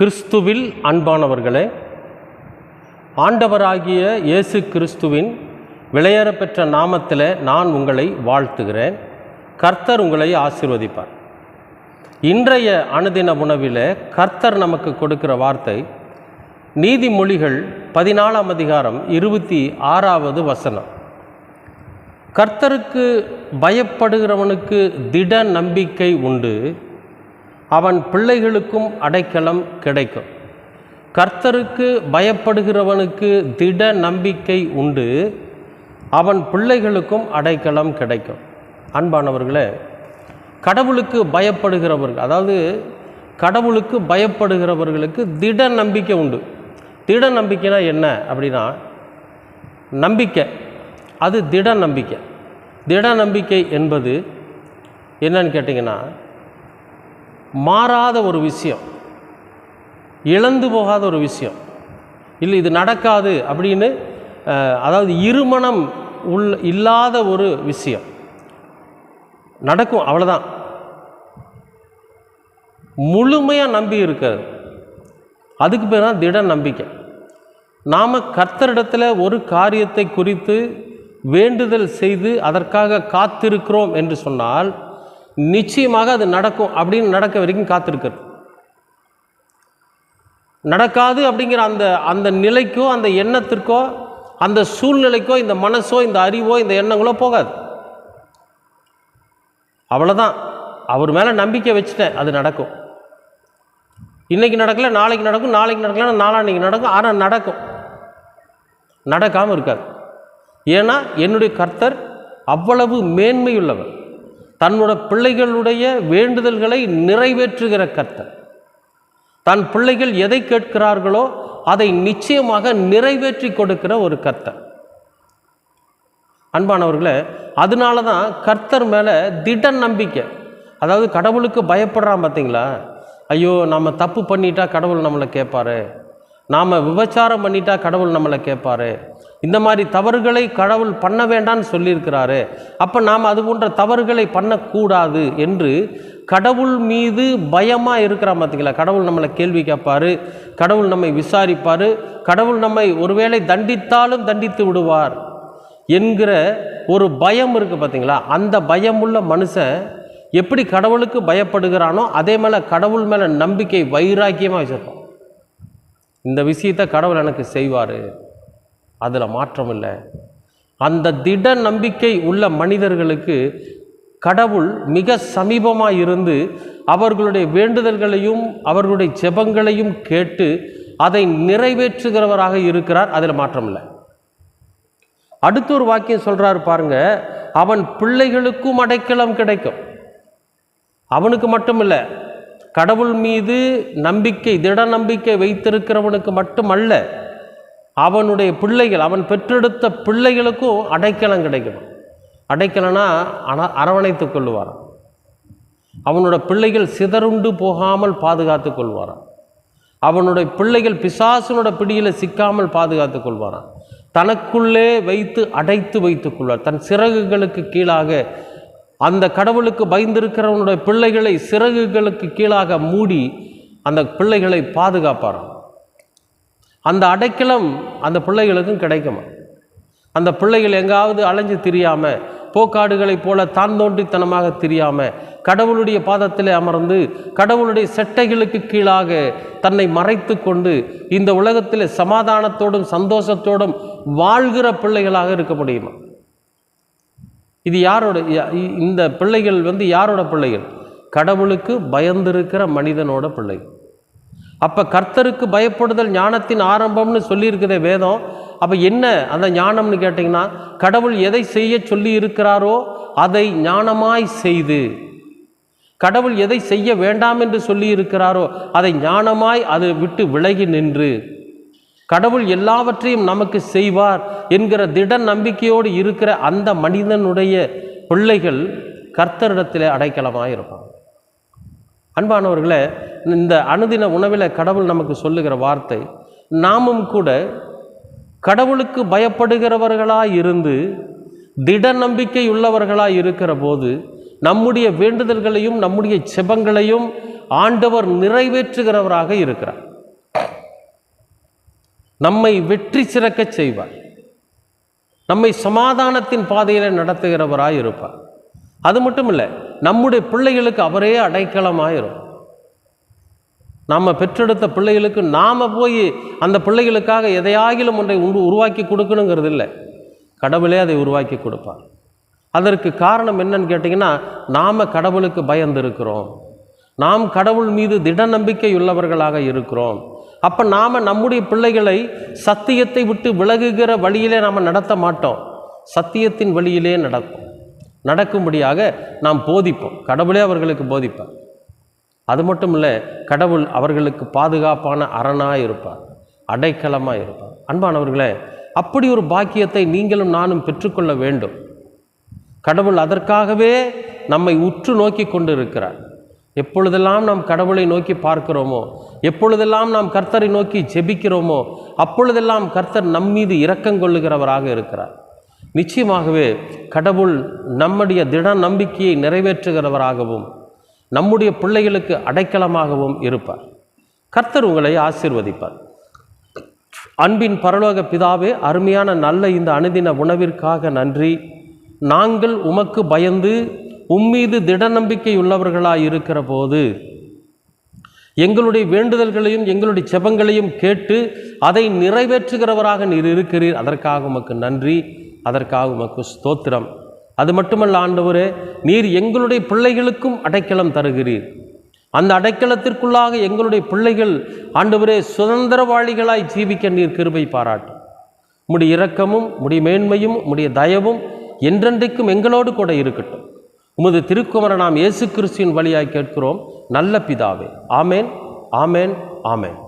கிறிஸ்துவில் அன்பானவர்களே ஆண்டவராகிய இயேசு கிறிஸ்துவின் விளையேறப்பெற்ற நாமத்தில் நான் உங்களை வாழ்த்துகிறேன். கர்த்தர் உங்களை ஆசிர்வதிப்பார். இன்றைய அனுதின உணவில் கர்த்தர் நமக்கு கொடுக்கிற வார்த்தை நீதிமொழிகள் பதினாலாம் அதிகாரம் இருபத்தி ஆறாவது வசனம். கர்த்தருக்கு பயப்படுகிறவனுக்கு திட நம்பிக்கை உண்டு அவன் பிள்ளைகளுக்கும் அடைக்கலம் கிடைக்கும். கர்த்தருக்கு பயப்படுகிறவனுக்கு திட நம்பிக்கை உண்டு. அவன் பிள்ளைகளுக்கும் அடைக்கலம் கிடைக்கும். அன்பானவர்களே கடவுளுக்கு பயப்படுகிறவர்கள் அதாவது கடவுளுக்கு பயப்படுகிறவர்களுக்கு திட நம்பிக்கை உண்டு. திட நம்பிக்கைனா என்ன அப்படின்னா நம்பிக்கை. அது திட நம்பிக்கை. திட நம்பிக்கை என்பது என்னன்னு கேட்டிங்கன்னா மாறாத ஒரு விஷயம். இழந்து போகாத ஒரு விஷயம். இல்லை இது நடக்காது அப்படின்னு அதாவது இருமணம் உள் இல்லாத ஒரு விஷயம். நடக்கும் அவ்வளோதான் முழுமையாக நம்பி இருக்கிறது. அதுக்கு பேர் தான் திட நம்பிக்கை. நாம் கர்த்தரிடத்தில் ஒரு காரியத்தை குறித்து வேண்டுதல் செய்து அதற்காக காத்திருக்கிறோம் என்று சொன்னால் நிச்சயமாக அது நடக்கும் அப்படின்னு நடக்க வரைக்கும் காத்திருக்கிறது. நடக்காது அப்படிங்கிற அந்த அந்த நிலைக்கோ அந்த எண்ணத்திற்கோ அந்த சூழ்நிலைக்கோ இந்த மனசோ இந்த அறிவோ இந்த எண்ணங்களோ போகாது. அவ்வளோதான் அவர் மேலே நம்பிக்கை வச்சுட்டேன் அது நடக்கும். இன்றைக்கி நடக்கலை நாளைக்கு நடக்கும் நாளைக்கு நடக்கலன்னா நாளான்னைக்கு நடக்கும் ஆனால் நடக்கும். நடக்காமல் இருக்காது. ஏன்னா என்னுடைய கர்த்தர் அவ்வளவு மேன்மையுள்ளவர். தன்னோட பிள்ளைகளுடைய வேண்டுதல்களை நிறைவேற்றுகிற கர்த்தர். தன் பிள்ளைகள் எதை கேட்கிறார்களோ அதை நிச்சயமாக நிறைவேற்றி கொடுக்கிற ஒரு கர்த்தர். அன்பானவர்களே அதனால தான் கர்த்தர் மேலே திட நம்பிக்கை. அதாவது கடவுளுக்கு பயப்படுறான் பார்த்தீங்களா ஐயோ நம்ம தப்பு பண்ணிட்டா கடவுள் நம்மளை கேட்பாரு. நாம் விபச்சாரம் பண்ணிட்டா கடவுள் நம்மளை கேட்பாரு. இந்த மாதிரி தவறுகளை கடவுள் பண்ண வேண்டாம்னு சொல்லியிருக்கிறாரு. அப்போ நாம் அது போன்ற தவறுகளை பண்ணக்கூடாது என்று கடவுள் மீது பயமாக இருக்கிறா பார்த்தீங்களா கடவுள் நம்மளை கேள்வி கேட்பார். கடவுள் நம்மை விசாரிப்பார். கடவுள் நம்மை ஒருவேளை தண்டித்தாலும் தண்டித்து விடுவார் என்கிற ஒரு பயம் இருக்குது பார்த்தீங்களா அந்த பயமுள்ள மனுஷன் எப்படி கடவுளுக்கு பயப்படுகிறானோ அதே மேலே கடவுள் மேலே நம்பிக்கை வைராக்கியமாக வச்சுருப்பான். இந்த விஷயத்தை கடவுள் எனக்கு செய்வார். அதில் மாற்றம் இல்லை. அந்த திட நம்பிக்கை உள்ள மனிதர்களுக்கு கடவுள் மிக சமீபமாக இருந்து அவர்களுடைய வேண்டுதல்களையும் அவர்களுடைய ஜெபங்களையும் கேட்டு அதை நிறைவேற்றுகிறவராக இருக்கிறார். அதில் மாற்றம் இல்லை. அடுத்த ஒரு வாக்கியம் சொல்கிறார் பாருங்க. அவன் பிள்ளைகளுக்கும் அடைக்கலம் கிடைக்கும். அவனுக்கு மட்டும் இல்லை கடவுள் மீது நம்பிக்கை திட நம்பிக்கை வைத்திருக்கிறவனுக்கு மட்டுமல்ல அவனுடைய பிள்ளைகள் அவன் பெற்றெடுத்த பிள்ளைகளுக்கும் அடைக்கலம் கிடைக்கும் அடைக்கலனா அன அரவணைத்துக் கொள்வாராம். அவனோட பிள்ளைகள் சிதறுண்டு போகாமல் பாதுகாத்து கொள்வாராம். அவனுடைய பிள்ளைகள் பிசாசனோட பிடியில் சிக்காமல் பாதுகாத்து கொள்வாராம். தனக்குள்ளே வைத்து அடைத்து வைத்துக் கொள்வார். தன் சிறகுகளுக்கு கீழாக அந்த கடவுளுக்கு பயந்திருக்கிறவனுடைய பிள்ளைகளை சிறகுகளுக்கு கீழாக மூடி அந்த பிள்ளைகளை பாதுகாப்பாராம். அந்த அடைக்கலம் அந்த பிள்ளைகளுக்கும் கிடைக்குமா? அந்த பிள்ளைகள் எங்காவது அலைஞ்சு தெரியாமல் போக்காடுகளைப் போல தான் தோன்றித்தனமாக தெரியாமல் கடவுளுடைய பாதத்தில் அமர்ந்து கடவுளுடைய செட்டைகளுக்கு கீழாக தன்னை மறைத்து கொண்டு இந்த உலகத்தில் சமாதானத்தோடும் சந்தோஷத்தோடும் வாழ்கிற பிள்ளைகளாக இருக்க முடியுமா? இது யாரோட இந்த பிள்ளைகள் வந்து யாரோட பிள்ளைகள்? கடவுளுக்கு பயந்திருக்கிற மனிதனோட பிள்ளை. அப்போ கர்த்தருக்கு பயப்படுதல் ஞானத்தின் ஆரம்பம்னு சொல்லியிருக்குதே வேதம். அப்போ என்ன அந்த ஞானம்னு கேட்டிங்கன்னா கடவுள் எதை செய்ய சொல்லி இருக்கிறாரோ அதை ஞானமாய் செய்து கடவுள் எதை செய்ய வேண்டாம் என்று சொல்லி இருக்கிறாரோ அதை ஞானமாய் அதை விட்டு விலகி நின்று கடவுள் எல்லாவற்றையும் நமக்கு செய்வார் என்கிற திட நம்பிக்கையோடு இருக்கிற அந்த மனிதனுடைய பிள்ளைகள் கர்த்தரிடத்தில் அடைக்கலமாக இருப்பாங்க. அன்பானவர்களே இந்த அனுதின உணவில் கடவுள் நமக்கு சொல்லுகிற வார்த்தை நாமும் கூட கடவுளுக்கு பயப்படுகிறவர்களாக இருந்து திட நம்பிக்கை உள்ளவர்களாக இருக்கிற போது நம்முடைய வேண்டுதல்களையும் நம்முடைய செபங்களையும் ஆண்டவர் நிறைவேற்றுகிறவராக இருக்கிறார். நம்மை வெற்றி சிறக்கச் செய்வார். நம்மை சமாதானத்தின் பாதையில் நடத்துகிறவராக இருப்பார். அது மட்டும் இல்லை நம்முடைய பிள்ளைகளுக்கு அவரே அடைக்கலமாயிரும். நாம் பெற்றெடுத்த பிள்ளைகளுக்கு நாம் போய் அந்த பிள்ளைகளுக்காக எதையாகிலும் ஒன்றை உரு உருவாக்கி கொடுக்கணுங்கிறது இல்லை. கடவுளே அதை உருவாக்கி கொடுப்பார். அதற்கு காரணம் என்னன்னு கேட்டிங்கன்னா நாம் கடவுளுக்கு பயந்திருக்கிறோம். நாம் கடவுள் மீது திட நம்பிக்கை உள்ளவர்களாக இருக்கிறோம். அப்போ நாம் நம்முடைய பிள்ளைகளை சத்தியத்தை விட்டு விலகுகிற வழியிலே நாம் நடத்த மாட்டோம். சத்தியத்தின் வழியிலே நடக்கும். நடக்கும்படியாக நாம் போதிப்போம். கடவுளே அவர்களுக்கு போதிப்பார். அது மட்டும் இல்லை கடவுள் அவர்களுக்கு பாதுகாப்பான அரணாக இருப்பார். அடைக்கலமாக இருப்பார். அன்பானவர்களே அப்படி ஒரு பாக்கியத்தை நீங்களும் நானும் பெற்றுக்கொள்ள வேண்டும். கடவுள் அதற்காகவே நம்மை உற்று நோக்கி கொண்டு இருக்கிறார் எப்பொழுதெல்லாம் நாம் கடவுளை நோக்கி பார்க்கிறோமோ எப்பொழுதெல்லாம் நாம் கர்த்தரை நோக்கி ஜெபிக்கிறோமோ அப்பொழுதெல்லாம் கர்த்தர் நம் மீது இரக்கம் கொள்ளுகிறவராக இருக்கிறார். நிச்சயமாகவே கடவுள் நம்முடைய திட நம்பிக்கையை நிறைவேற்றுகிறவராகவும் நம்முடைய பிள்ளைகளுக்கு அடைக்கலமாகவும் இருப்பார். கர்த்தர் உங்களை ஆசீர்வதிப்பார். அன்பின் பரலோக பிதாவே அருமையான நல்ல இந்த அனுதின உணவிற்காக நன்றி. நாங்கள் உமக்கு பயந்து உம்மீது திட நம்பிக்கை உள்ளவர்களாக இருக்கிற போது எங்களுடைய வேண்டுதல்களையும் எங்களுடைய செபங்களையும் கேட்டு அதை நிறைவேற்றுகிறவராக நீர் இருக்கிறீர். அதற்காக உமக்கு நன்றி அதற்காக உமக்கு ஸ்தோத்திரம். அது மட்டுமல்ல ஆண்டவரே நீர் எங்களுடைய பிள்ளைகளுக்கும் அடைக்கலம் தருகிறீர். அந்த அடைக்கலத்திற்குள்ளாக எங்களுடைய பிள்ளைகள் ஆண்டவரே சுதந்திரவாளிகளாய் ஜீவிக்க நீர் கிருபை பாராட்டும் உடைய இரக்கமும் உடைய மேன்மையும் உடைய தயவும் என்றென்றைக்கும் எங்களோடு கூட இருக்கட்டும். உமது திருக்குமர நாம் இயேசு கிறிஸ்துவின் வழியாய் கேட்கிறோம். நல்ல பிதாவே. ஆமேன் ஆமேன் ஆமேன்.